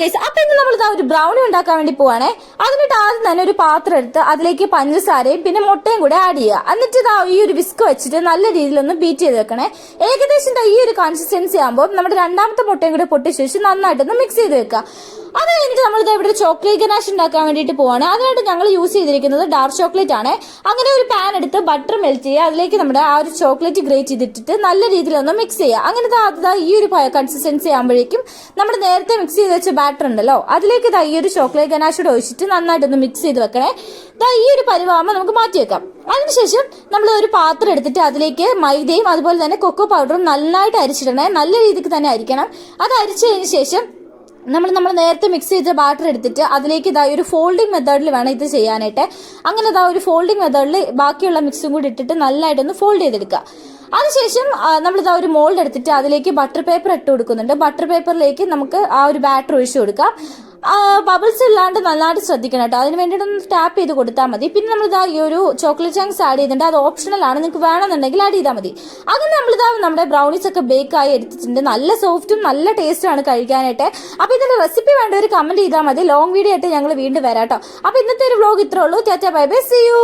Guys അപ്പൊ ഇന്ന് നമ്മൾ ഇതാ ഒരു ബ്രൗണി ഉണ്ടാക്കാൻ വേണ്ടി പോവാണേ. അതിനിട്ട് ആദ്യം തന്നെ ഒരു പാത്രം എടുത്ത് അതിലേക്ക് പഞ്ചസാരയും പിന്നെ മുട്ടയും കൂടെ ആഡ് ചെയ്യുക. എന്നിട്ട് ഇതാ ഈ ഒരു വിസ്ക് വെച്ചിട്ട് നല്ല രീതിയിൽ ഒന്ന് ബീറ്റ് ചെയ്ത് വെക്കണേ. ഏകദേശം ഈ ഒരു കൺസിസ്റ്റൻസി ആകുമ്പോൾ നമ്മുടെ രണ്ടാമത്തെ മുട്ടയും കൂടെ പൊട്ടിച്ചു വെച്ച് നന്നായിട്ടൊന്ന് മിക്സ് ചെയ്ത് വെക്കുക. അത് കഴിഞ്ഞിട്ട് നമ്മൾ ഇതാ ഇവിടെ ചോക്ലേറ്റ് ഗനാഷ് ഉണ്ടാക്കാൻ വേണ്ടിയിട്ട് പോവാണ്. അതിനായിട്ട് ഞങ്ങൾ യൂസ് ചെയ്തിരിക്കുന്നത് ഡാർക്ക് ചോക്ലേറ്റ് ആണ്. അങ്ങനെ ഒരു പാൻ എടുത്ത് ബട്ടർ മെൽറ്റ് ചെയ്യുക. അതിലേക്ക് നമ്മുടെ ആ ഒരു ചോക്ലേറ്റ് ഗ്രേറ്റ് ചെയ്തിട്ടിട്ട് നല്ല രീതിയിൽ ഒന്ന് മിക്സ് ചെയ്യുക. അങ്ങനെ അത് ഈ ഒരു കൺസിസ്റ്റൻസി ആകുമ്പോഴേക്കും നമ്മൾ നേരത്തെ മിക്സ് ചെയ്ത് വെച്ച ബാറ്റർ ഉണ്ടല്ലോ അതിലേക്ക് ഇതാ ഈ ഒരു ചോക്ലേറ്റ് ഗനാഷോട് ഒഴിച്ചിട്ട് നന്നായിട്ട് ഒന്ന് മിക്സ് ചെയ്ത് വെക്കണേ. ഇതാ ഈ ഒരു പരിവാകുമ്പോൾ നമുക്ക് മാറ്റി വെക്കാം. അതിനുശേഷം നമ്മൾ ഒരു പാത്രം എടുത്തിട്ട് അതിലേക്ക് മൈദയും അതുപോലെ തന്നെ കൊക്കോ പൗഡറും നന്നായിട്ട് അരിച്ചിടണേ. നല്ല രീതിക്ക് തന്നെ അരിക്കണം. അത് അരിച്ചു കഴിഞ്ഞ ശേഷം നമ്മൾ നമ്മൾ നേരത്തെ മിക്സ് ചെയ്ത ബാറ്റർ എടുത്തിട്ട് അതിലേക്ക് ഇതാ ഒരു ഫോൾഡിംഗ് മെത്തേഡിൽ വേണം ഇത് ചെയ്യാനായിട്ട്. അങ്ങനെ ഇതാ ഒരു ഫോൾഡിംഗ് മെത്തേഡിൽ ബാക്കിയുള്ള മിക്സും കൂടി ഇട്ടിട്ട് നല്ലതായിട്ടൊന്ന് ഫോൾഡ് ചെയ്തെടുക്കുക. അതിനുശേഷം നമ്മളിതാ ഒരു മോൾഡ് എടുത്തിട്ട് അതിലേക്ക് ബട്ടർ പേപ്പർ ഇട്ട് കൊടുക്കുന്നുണ്ട്. ബട്ടർ പേപ്പറിലേക്ക് നമുക്ക് ആ ഒരു ബാറ്റർ ഒഴിച്ചു കൊടുക്കാം. ബബിൾസ് ഇല്ലാണ്ട് നന്നായിട്ട് ശ്രദ്ധിക്കണം കേട്ടോ അതിന് വേണ്ടിയിട്ട് ഒന്ന് ടാപ്പ് ചെയ്ത് കൊടുത്താൽ മതി. പിന്നെ നമ്മളിതാ ഈ ഒരു ചോക്ലേറ്റ് ചങ്ക്സ് ആഡ് ചെയ്തിട്ടുണ്ട് അത് ഓപ്ഷണൽ ആണ്. നിങ്ങൾക്ക് വേണമെന്നുണ്ടെങ്കിൽ ആഡ് ചെയ്താൽ മതി. അങ്ങനെ നമ്മളിതാ നമ്മുടെ ബ്രൗണീസ് ഒക്കെ ബേക്ക് ആയി എടുത്തിട്ടുണ്ട്. നല്ല സോഫ്റ്റും നല്ല ടേസ്റ്റും ആണ് കഴിക്കാനായിട്ട്. അപ്പോൾ ഇതിന്റെ റെസിപ്പി വേണ്ടവർ കമന്റ് ചെയ്താൽ മതി. ലോങ് വീഡിയോ ആയിട്ട് ഞങ്ങൾ വീണ്ടും വരാം കേട്ടോ അപ്പോൾ ഇന്നത്തെ ഒരു വ്ലോഗ് ഇത്രേ ഉള്ളൂ. Tata bye bye see you